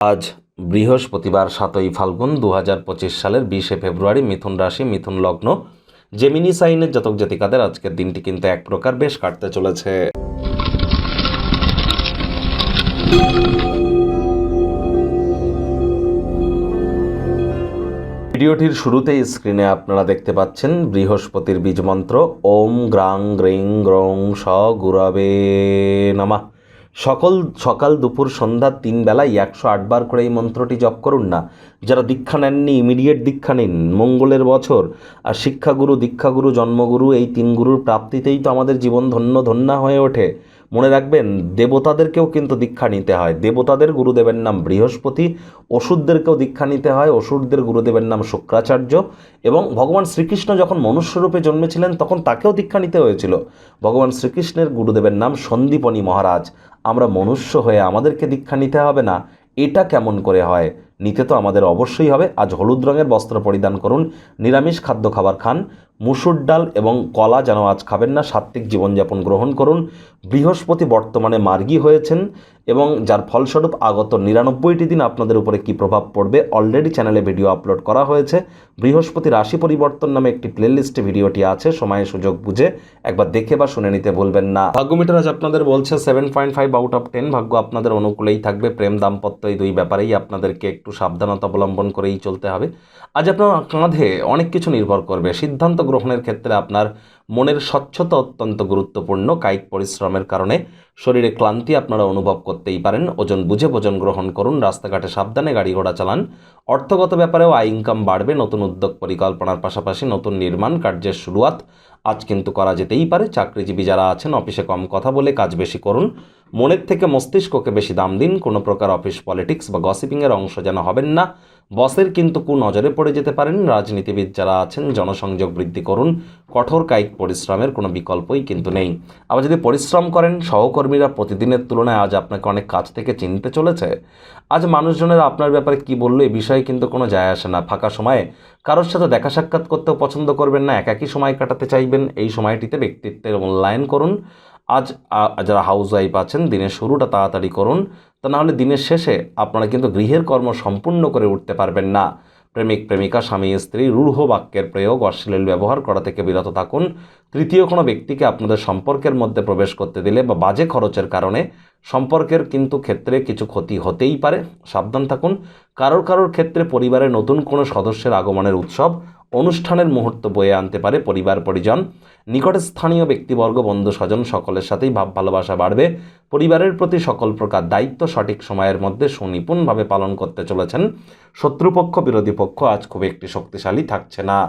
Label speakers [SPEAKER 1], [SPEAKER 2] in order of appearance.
[SPEAKER 1] আজ বৃহস্পতিবার সাতই ফাল্গুন দু হাজার পঁচিশ সালের বিশে ফেব্রুয়ারি মিথুন রাশি, মিথুন লগ্ন। জেমিনি সাইনের জাতক জাতিকাদের আজকের দিনটি কিন্তু এক প্রকার বেশ কাটতে চলেছে। ভিডিওটির শুরুতেই স্ক্রিনে আপনারা দেখতে পাচ্ছেন বৃহস্পতির বীজ মন্ত্র, ওম গ্রাং গ্রিং গ্রং স গুরাবে নমা। সকল, সকাল দুপুর সন্ধ্যা তিন বেলায় একশো আটবার করে এই মন্ত্রটি জপ করুন না। যারা দীক্ষা নেননি ইমিডিয়েট দীক্ষা নিন। মঙ্গলের বছর। আর শিক্ষাগুরু, দীক্ষাগুরু, জন্মগুরু, এই তিন গুরুর প্রাপ্তিতেই তো আমাদের জীবন ধন্য ধন্য হয়ে ওঠে। মনে রাখবেন, দেবতাদেরকেও কিন্তু দীক্ষা নিতে হয়। দেবতাদের গুরুদেবের নাম বৃহস্পতি, অসুরদেরকেও দীক্ষা নিতে হয়। অসুরদের গুরুদেবের নাম শুক্রাচার্য এবং ভগবান শ্রীকৃষ্ণ যখন মনুষ্যরূপে জন্মেছিলেন, তখন তাকেও দীক্ষা নিতে হয়েছিল। ভগবান শ্রীকৃষ্ণের গুরুদেবের নাম সন্দীপনী মহারাজ। আমরা মনুষ্য হয়ে আমাদেরকে দীক্ষা নিতে হবে না। এটা কেমন করে হয়? নিতে তো আমাদের অবশ্যই হবে। আজ হলুদ রঙের বস্ত্র পরিধান করুন, নিরামিষ খাদ্য খাবার খান। মুসুর ডাল এবং কলা যেন আজ খাবেন না, সাত্ত্বিক জীবনযাপন গ্রহণ করুন। বৃহস্পতি বর্তমানে মার্গী হয়েছেন এবং যার ফলস্বরূপ আগত নিরানব্বইটি দিন আপনাদের উপরে কী প্রভাব পড়বে অলরেডি চ্যানেলে ভিডিও আপলোড করা হয়েছে। বৃহস্পতি রাশি পরিবর্তন নামে একটি প্লেলিস্টে ভিডিওটি আছে, সময় সুযোগ বুঝে একবার দেখে বা শুনে নিতে বলবেন না। ভাগ্যমিটার আজ আপনাদের বলছে seven point five out of ten ভাগ্য আপনাদের অনুকূলেই থাকবে, প্রেম দাম্পত্য এই দুই ব্যাপারেই আপনাদেরকে একটু সাবধানতা অবলম্বন করেই চলতে হবে। আজ আপনার কাঁধে অনেক কিছু নির্ভর করবে, সিদ্ধান্ত গ্রহণের ক্ষেত্রে আপনার মনের স্বচ্ছতা অত্যন্ত গুরুত্বপূর্ণ। কায়িক পরিশ্রমের কারণে শরীরে ক্লান্তি আপনারা অনুভব করতেই পারেন। ওজন বুঝে ভোজন গ্রহণ করুন, রাস্তাঘাটে সাবধানে গাড়ি ঘোড়া চালান। অর্থগত ব্যাপারেও আয় ইনকাম বাড়বে, নতুন উদ্যোগ পরিকল্পনার পাশাপাশি নতুন নির্মাণ কার্যের শুরুয়াত। আজ কিন্তু করা যেতেই পারে। চাকরিজীবী যারা আছেন, অফিসে কম কথা বলে কাজ বেশি করুন। মনের থেকে মস্তিষ্ককে বেশি দাম দিন। কোনো প্রকার অফিস পলিটিক্স বা গসিপিংয়ের অংশ যেন হবেন না। বসের কিন্তু কু নজরে পড়ে যেতে পারেন। রাজনীতিবিদ যারা আছেন, জনসংযোগ বৃদ্ধি করুন। কঠোর কায়িক পরিশ্রমের কোনো বিকল্পই কিন্তু নেই। আবার যদি পরিশ্রম করেন, সহকর্মীরা প্রতিদিনের তুলনায় আজ আপনাকে অনেক কাজ থেকে চিনতে চলেছে। আজ মানুষজনের আপনার ব্যাপারে কি বলল এই বিষয়ে কিন্তু কোনো যায় আসে না। ফাঁকা সময়ে কারোর সাথে দেখা সাক্ষাৎ করতেও পছন্দ করবেন না। একাকী সময় কাটাতে চাইবেন। এই সময়টিতে ব্যক্তিত্বের মূল্যায়ন করুন। আজ যারা হাউস ওয়াইফ আছেন, দিনের শুরুটা তাড়াতাড়ি করুন। তা নাহলে দিনের শেষে আপনারা কিন্তু গৃহের কর্ম সম্পূর্ণ করে উঠতে পারবেন না। প্রেমিক, প্রেমিকা, স্বামী, স্ত্রী, রূঢ় বাক্যের প্রয়োগ, অশ্লীল ব্যবহার করা থেকে বিরত থাকুন। তৃতীয় কোনো ব্যক্তিকে আপনাদের সম্পর্কের মধ্যে প্রবেশ করতে দিলে বা বাজে খরচের কারণে সম্পর্কের কিন্তু ক্ষেত্রে কিছু ক্ষতি হতেই পারে। সাবধান থাকুন। কারোর কারোর ক্ষেত্রে পরিবারের নতুন কোনো সদস্যের আগমনের উৎসব অনুষ্ঠানের মুহূর্ত বয়ে আনতে পারে পরিবার, পরিজন। নিকট স্থানীয় ব্যক্তিবর্গ, বন্ধু, স্বজন সকলের সাথেই ভাব, ভালোবাসা বাড়বে। পরিবারের প্রতি সকল প্রকার দায়িত্ব সঠিক সময়ের মধ্যে সুনিপুণভাবে পালন করতে চলেছেন। শত্রুপক্ষ, বিরোধী পক্ষ আজ খুব একটি শক্তিশালী থাকছে না।